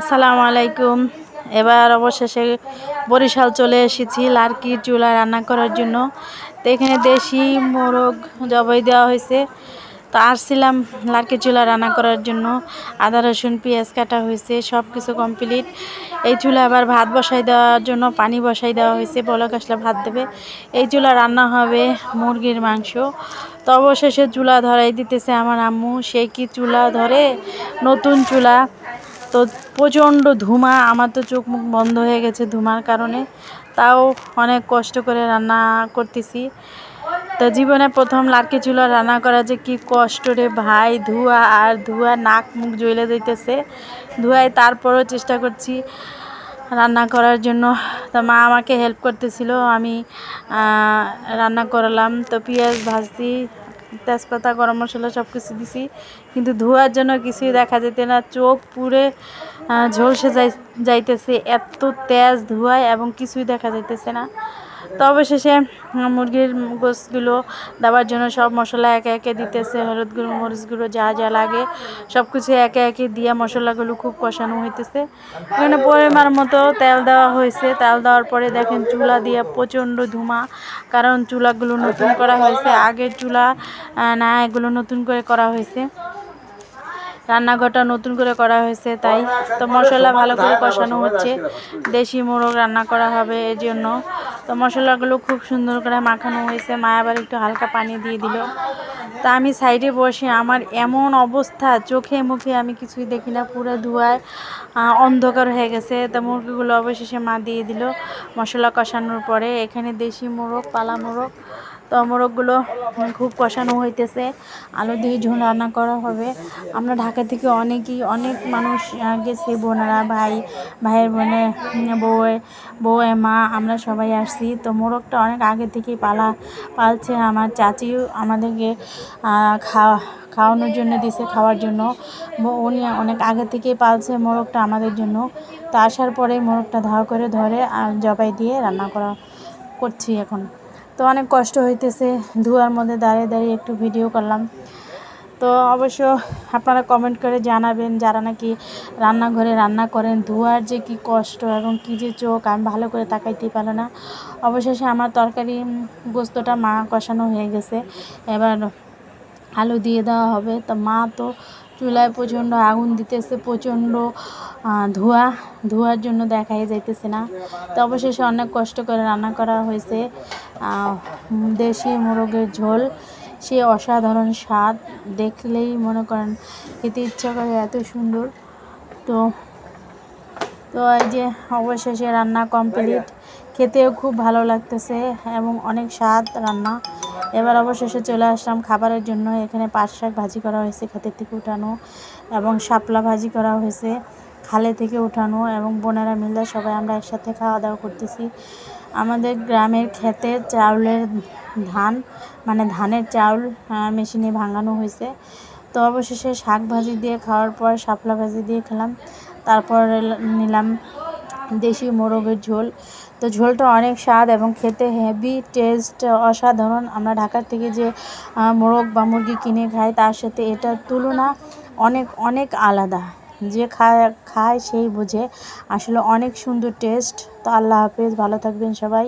আসসালামু আলাইকুম। এবার অবশেষে বরিশাল চলে এসেছি লার্কির চুলা রান্না করার জন্য। তো এখানে দেশি মোরগ জবাই দেওয়া হয়েছে। তো আসছিলাম লার্কির চুলা রান্না করার জন্য। আদা, রসুন, পেঁয়াজ কাটা হয়েছে সব কিছু কমপ্লিট। এই চুলা আবার ভাত বসাই দেওয়ার জন্য পানি বসাই দেওয়া হয়েছে। বলক আসলে ভাত দেবে। এই চুলা রান্না হবে মুরগির মাংস। তো অবশেষে চুলা ধরাই দিতেছে আমার আম্মু। সে কি চুলা ধরে? নতুন চুলা। তো প্রচণ্ড ধুমা, আমার তো চোখ মুখ বন্ধ হয়ে গেছে ধুমার কারণে। তাও অনেক কষ্ট করে রান্না করতেছি। তো জীবনে প্রথম লার্কি চুলা রান্না করা যে কি কষ্ট রে ভাই, ধোঁয়া আর ধোঁয়া নাক মুখ জ্বলে যাইতেছে। ধোঁয়ায় তারপরও চেষ্টা করছি রান্না করার জন্য। তো মা আমাকে হেল্প করতেছিল, আমি রান্না করালাম। তো পেঁয়াজ ভাজছি, তেজপাতা, গরম মশলা সব কিছু দিছি। কিন্তু ধোয়ার জন্য কিছুই দেখা যেতে না। চোখ পুরে ঝলসে যাই যাইতেছে এত তেজ ধোঁয়ায় এবং কিছুই দেখা যাইতেছে না। তো অবশেষে মুরগির গোসগুলো দেওয়ার জন্য সব মশলা একে একে দিতেছে, হলুদ গুঁড়ো, মরিচ গুঁড়ো, যা যা লাগে। সব কিছু একে একে দিয়ে মশলাগুলো খুব কষানো হইতেছে। এখানে পরিমাণ মতো তেল দেওয়া হয়েছে। তেল দেওয়ার পরে দেখেন চুলা দিয়ে প্রচণ্ড ধুমা, কারণ চুলাগুলো নতুন করা হয়েছে। আগের চুলা না, এগুলো নতুন করে করা হয়েছে। রান্নাঘরটা নতুন করে করা হয়েছে, তাই তো মশলা ভালো করে কষানো হচ্ছে। দেশি মোরগ রান্না করা হবে এই জন্য। তো মশলাগুলো খুব সুন্দর করে মাখানো হয়েছে। মা আবার একটু হালকা পানি দিয়ে দিল। তা আমি সাইডে বসে আমার এমন অবস্থা, চোখে মুখে আমি কিছুই দেখি না, পুরো ধোঁয়ায় অন্ধকার হয়ে গেছে। তা মুরগিগুলো অবশেষে মা দিয়ে দিল মশলা কষানোর পরে। এখানে দেশি মোরগ, পালা মোরগ তো মোরগগুলো খুব কষানো হইতেছে। আলু দিয়ে ঝোল রান্না করা হবে। আমরা ঢাকা থেকে অনেকেই, অনেক মানুষ গেছি, বোনেরা, ভাই, ভাইয়ের বোনে, বউয়ে বউয়ে, মা, আমরা সবাই আসছি। তো মোরগটা অনেক আগে থেকেই পালা, পালছে আমার চাচিও আমাদেরকে খাওয়া, খাওয়ানোর জন্য দিছে, খাওয়ার জন্য। উনি অনেক আগে থেকেই পালছে মোরগটা আমাদের জন্য। তো আসার পরে মোরগটা ধাও করে ধরে আর জবাই দিয়ে রান্না করা করছি এখন। তো অনেক কষ্ট হইতেছে, ধোয়ার মধ্যে দাঁড়িয়ে দাঁড়িয়ে একটু ভিডিও করলাম। তো অবশ্য আপনারা কমেন্ট করে জানাবেন যারা নাকি রান্নাঘরে রান্না করেন, ধোয়ার যে কি কষ্ট এবং কি যে চোখ, আমি ভালো করে তাকাইতেই পারল না। অবশেষে আমার তরকারি গোস্তটা মা কষানো হয়ে গেছে। এবার আলু দিয়ে দেওয়া হবে। তো মা তো চুলায় প্রচণ্ড আগুন দিতেছে, প্রচণ্ড ধোঁয়া, ধোঁয়ার জন্য দেখাই যাইতেছে না। তো অবশেষে অনেক কষ্ট করে রান্না করা হয়েছে। দেশি মোরগের ঝোল, সে অসাধারণ স্বাদ দেখলেই মনে করেন খেতে ইচ্ছা করে এত সুন্দর। তো তো এই যে অবশেষে রান্না কমপ্লিট, খেতেও খুব ভালো লাগতেছে এবং অনেক স্বাদ রান্না। এবার অবশেষে চলে আসলাম খাবারের জন্য। এখানে পাট শাক ভাজি করা হয়েছে ক্ষেতের থেকে উঠানো এবং শাপলা ভাজি করা হয়েছে খালে থেকে উঠানো এবং বোনেরা মিলে সবাই আমরা একসাথে খাওয়া দাওয়া করতেছি। আমাদের গ্রামের ক্ষেতের চাউলের ধান মানে ধানের চাউল মেশিনে ভাঙানো হয়েছে। তো অবশেষে শাক ভাজি দিয়ে খাওয়ার পর শাপলা ভাজি দিয়ে খেলাম। তারপর নিলাম দেশি মোরগের ঝোল। তো ঝোলটা অনেক স্বাদ এবং খেতে হেভি টেস্ট অসাধারণ। আমরা ঢাকার থেকে যে মোরগ বা মুরগি কিনে খাই, তার সাথে এটার তুলনা অনেক অনেক আলাদা। যে খায় খায় সেই বোঝে। আসলে অনেক সুন্দর টেস্ট তো আল্লাহ হাফেজ, ভালো থাকবেন সবাই।